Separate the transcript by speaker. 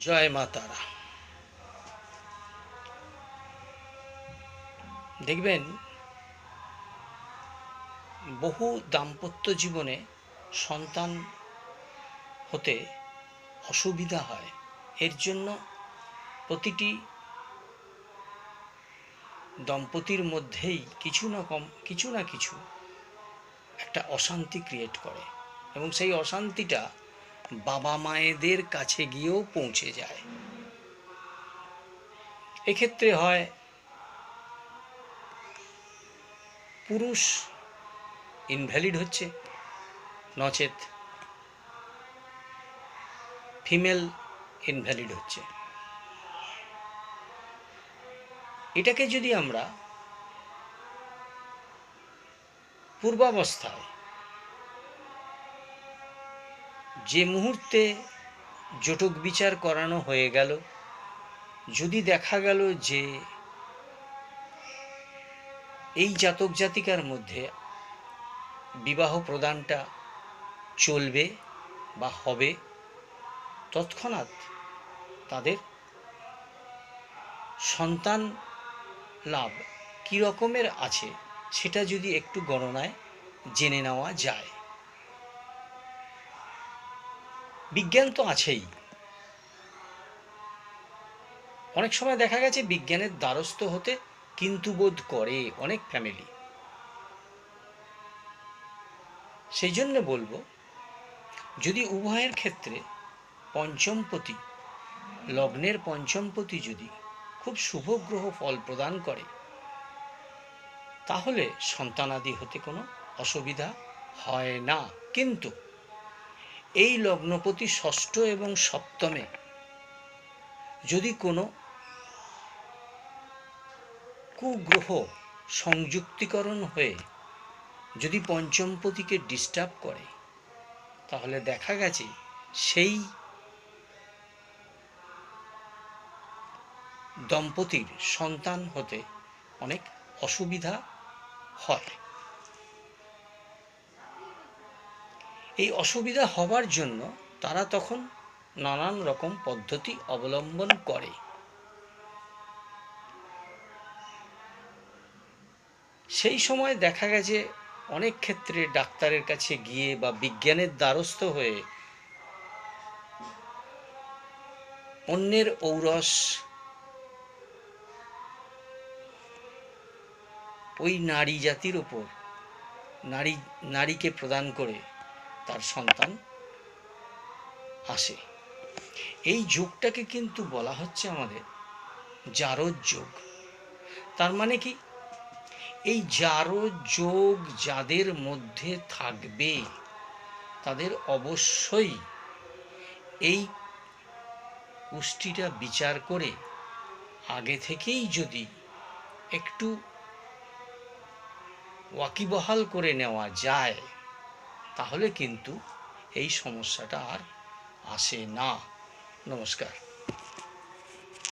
Speaker 1: জয় মা তারা। দেখবেন, বহু দাম্পত্য জীবনে সন্তান হতে অসুবিধা হয়। এর জন্য প্রতিটি দম্পতির মধ্যেই কিছু না কম, কিছু না কিছু একটা অশান্তি ক্রিয়েট করে এবং সেই অশান্তিটা বাবা মায়েদের কাছে গিয়েও পৌঁছে যায়। এক্ষেত্রে হয়, পুরুষ ইনভ্যালিড হচ্ছে, নচেত ফিমেল ইনভ্যালিড হচ্ছে। এটাকে যদি আমরা পূর্বাবস্থায় যে মুহূর্তে জটক বিচার করানো হয়ে গেল, যদি দেখা গেল যে এই জাতক জাতিকার মধ্যে বিবাহ প্রদানটা চলবে বা হবে, তৎক্ষণাৎ তাদের সন্তান লাভ কী রকমের আছে সেটা যদি একটু গণনায় জেনে নেওয়া যায়। বিজ্ঞান তো আছেই। অনেক সময় দেখা গেছে বিজ্ঞানের দ্বারস্থ হতে কিন্তু বোধ করে অনেক ফ্যামিলি সেই জন্য বলব, যদি উভয়ের ক্ষেত্রে পঞ্চমপতি, লগ্নের পঞ্চমপতি যদি খুব শুভ গ্রহ ফল প্রদান করে, তাহলে সন্তানাদি হতে কোনো অসুবিধা হয় না। কিন্তু এই লগ্নপতি ষষ্ঠ এবং সপ্তমে। যদি কোনো কুগ্রহ সংযুক্তিকরণ হয়ে যদি পঞ্চমপতিকে ডিস্টার্ব করে, তাহলে দেখা গেছে সেই দম্পতির সন্তান হতে অনেক অসুবিধা হয়। এই অসুবিধা হবার জন্য তারা তখন নানান রকম পদ্ধতি অবলম্বন করে। সেই সময় দেখা গেছে অনেক ক্ষেত্রে ডাক্তারের কাছে গিয়ে বা বিজ্ঞানের দ্বারস্থ হয়ে অন্যের ঔরস, ওই নারী জাতির ওপর, নারী, নারীকে প্রদান করে তার সন্তান আসে। এই যোগটাকে কিন্তু বলা হচ্ছে আমাদের জারদ যোগ। তার মানে কি? এই জারদ যোগ যাদের মধ্যে থাকবে, তাদের অবশ্যই এই পুষ্টিটা বিচার করে আগে থেকেই যদি একটু ওয়াকিবহাল করে নেওয়া যায় তাহলে কিন্তু এই সমস্যাটা আর আসে না। নমস্কার।